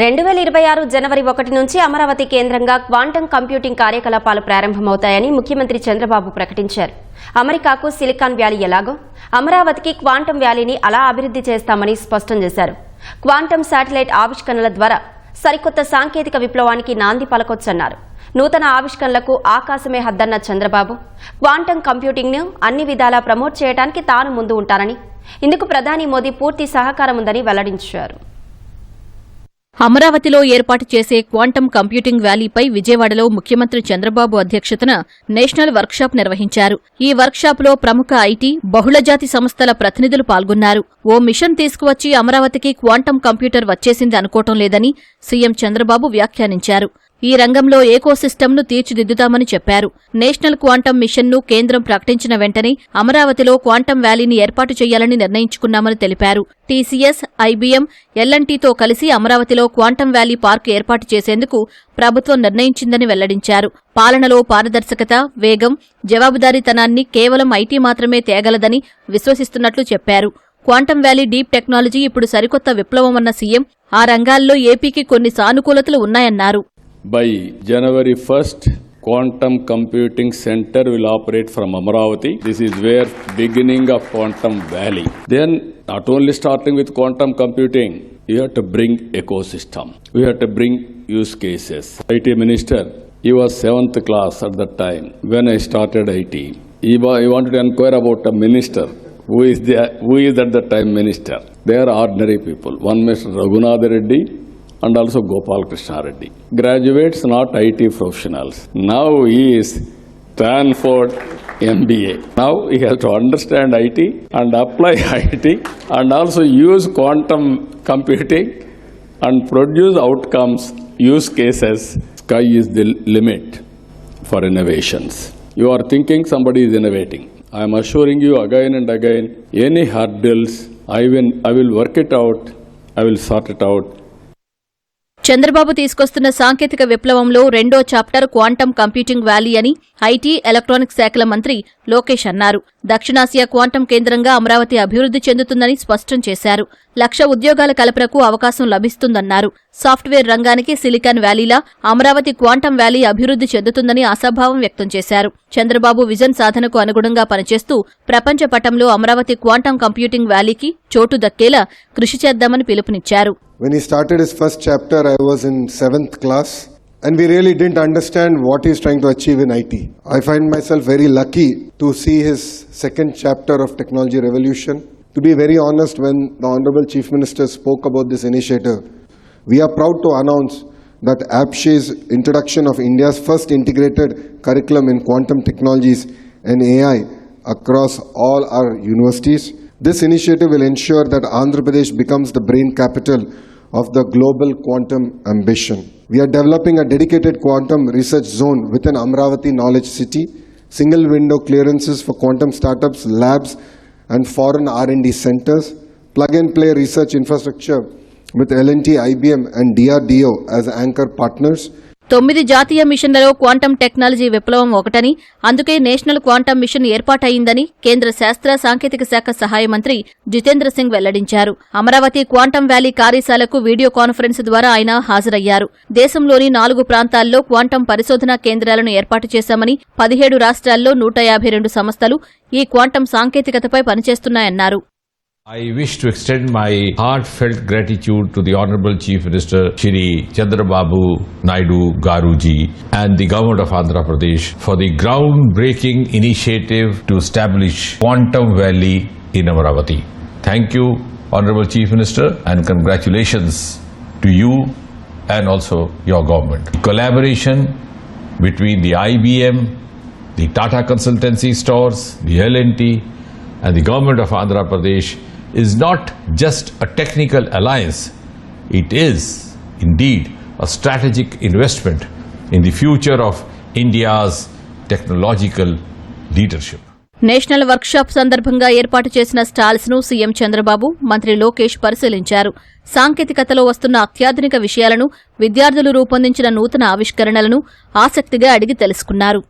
రెండు వేల ఇరవై ఆరు జనవరి ఒకటి నుంచి అమరావతి కేంద్రంగా క్వాంటం కంప్యూటింగ్ కార్యకలాపాలు ప్రారంభమవుతాయని ముఖ్యమంత్రి చంద్రబాబు ప్రకటించారు. అమెరికాకు సిలికాన్ వ్యాలీ ఎలాగో? అమరావతికి క్వాంటం వ్యాలీని అలా అభివృద్ధి చేస్తామని స్పష్టం చేశారు. క్వాంటం శాటిలైట్ ఆవిష్కరణల ద్వారా సరికొత్త సాంకేతిక విప్లవానికి నాంది పలకొచ్చన్నారు. నూతన ఆవిష్కరణలకు ఆకాశమే హద్దన్న చంద్రబాబు క్వాంటం కంప్యూటింగ్ను అన్ని విధాలా ప్రమోట్ చేయడానికి తాను ముందు ఉంటానని ఇందుకు ప్రధాని మోదీ పూర్తి సహకారం ఉందని వెల్లడించారు. అమరావతిలో ఏర్పాటు చేసే క్వాంటం కంప్యూటింగ్ వ్యాలీపై విజయవాడలో ముఖ్యమంత్రి చంద్రబాబు అధ్యక్షతన నేషనల్ వర్క్షాప్ నిర్వహించారు. ఈ వర్క్షాప్లో ప్రముఖ ఐటీ బహుళజాతి సంస్థల ప్రతినిధులు పాల్గొన్నారు. ఓ మిషన్ తీసుకువచ్చి అమరావతికి క్వాంటం కంప్యూటర్ వచ్చేసింది అనుకోవటం లేదని సీఎం చంద్రబాబు వ్యాఖ్యానించారు. ఈ రంగంలో ఏకోసిస్టమ్ను తీర్చిదిద్దుతామని చెప్పారు. నేషనల్ క్వాంటం మిషన్ను కేంద్రం ప్రకటించిన వెంటనే అమరావతిలో క్వాంటం వ్యాలీని ఏర్పాటు చేయాలని నిర్ణయించుకున్నామని తెలిపారు. టీసీఎస్ ఐబీఎం ఎల్ఎన్టీతో కలిసి అమరావతిలో క్వాంటం వ్యాలీ పార్క్ ఏర్పాటు చేసేందుకు ప్రభుత్వం నిర్ణయించిందని వెల్లడించారు. పాలనలో పారదర్శకత వేగం జవాబుదారీతనాన్ని కేవలం ఐటీ మాత్రమే తేగలదని విశ్వసిస్తున్నట్లు చెప్పారు. క్వాంటం వ్యాలీ డీప్ టెక్నాలజీ ఇప్పుడు సరికొత్త విప్లవమన్న సీఎం ఆ రంగాల్లో ఏపీకి కొన్ని సానుకూలతలు ఉన్నాయన్నారు. By January 1st, Quantum Computing Center will operate from Amaravati. This is where beginning of Quantum Valley. Then, not only starting with quantum computing, you have to bring ecosystem. We have to bring use cases. IT minister, he was seventh class at that time when I started IT. He, wanted to inquire about a minister. Who is, the, who is at that time minister? They are ordinary people. One Mr. Raghunath Reddy, and also Gopal Krishna Reddy. Graduates, not IT professionals. Now he is Stanford MBA. Now he has to understand IT and apply IT and also use quantum computing and produce outcomes, use cases. Sky is the limit for innovations. You are thinking somebody is innovating. I am assuring you again and again, any hurdles, I will, I will work it out, I will sort it out, Chandrababu తీసుకొస్తున్న సాంకేతిక విప్లవంలో రెండో chapter quantum computing valley అని IT electronics శాఖల మంత్రి లోకేష్ అన్నారు. దక్షిణాసియా quantum కేంద్రంగా అమరావతి అభివృద్ధి చెందుతుందని స్పష్టం చేశారు. లక్ష ఉద్యోగాల కల్పనకు అవకాశం లభిస్తుందన్నారు. సాఫ్ట్వేర్ రంగానికి సిలికాన్ వ్యాలీలా అమరావతి క్వాంటం వ్యాలీ అభివృద్ధి చెందుతుందని ఆశాభావం వ్యక్తం చేశారు. చంద్రబాబు విజన్ సాధనకు అనుగుణంగా పనిచేస్తూ ప్రపంచ పటంలో అమరావతి క్వాంటం కంప్యూటింగ్ వ్యాలీకి చోటు దక్కేలా కృషి చేద్దామని పిలుపునిచ్చారు. When he started his first chapter, I was in seventh class, and we really didn't understand what he's trying to achieve in IT. I find myself very lucky to see his second chapter of Technology Revolution. To be very honest, when the Honorable Chief Minister spoke about this initiative, we are proud to announce that APSHE's introduction of India's first integrated curriculum in quantum technologies and AI across all our universities. This initiative will ensure that Andhra Pradesh becomes the brain capital of the global quantum ambition. We are developing a dedicated quantum research zone within Amravati Knowledge City, single window clearances for quantum startups, labs and foreign R&D centers, plug and play research infrastructure with L&T, IBM and DRDO as anchor partners. తొమ్మిది జాతీయ మిషన్లలో quantum technology విప్లవం ఒకటని అందుకే national quantum machine ఏర్పాటయిందని కేంద్ర శాస్త్ర సాంకేతిక శాఖ సహాయ మంత్రి జితేంద్ర సింగ్ వెల్లడించారు. అమరావతి క్వాంటం వ్యాలీ కార్యశాలకు వీడియో కాన్ఫరెన్స్ ద్వారా ఆయన హాజరయ్యారు. దేశంలోని నాలుగు ప్రాంతాల్లో క్వాంటం పరిశోధనా కేంద్రాలను ఏర్పాటు చేశామని పదిహేడు రాష్ట్రాల్లో నూట యాభై రెండు సంస్థలు ఈ క్వాంటం సాంకేతికతపై పనిచేస్తున్నాయన్నారు. I wish to extend my heartfelt gratitude to the Honorable Chief Minister Shri Chandrababu Naidu Garuji and the Government of Andhra Pradesh for the groundbreaking initiative to establish Quantum Valley in Amaravati. Thank you, Honorable Chief Minister, and congratulations to you and also your government. Collaboration between the IBM, the Tata Consultancy Stores, the LNT, and the government of Andhra Pradesh is not just a technical alliance, it is indeed a strategic investment in the future of India's technological leadership. National workshop సందర్భంగా ఏర్పాటు చేసిన స్టాల్స్ను CM Chandrababu మంత్రి లోకేష్ పరిశీలించారు సాంకేతికతలో వస్తున్న అత్యాధునిక విషయాలను విద్యార్థులు రూపొందించిన నూతన ఆవిష్కరణలను ఆసక్తిగా అడిగి తెలుసుకున్నారు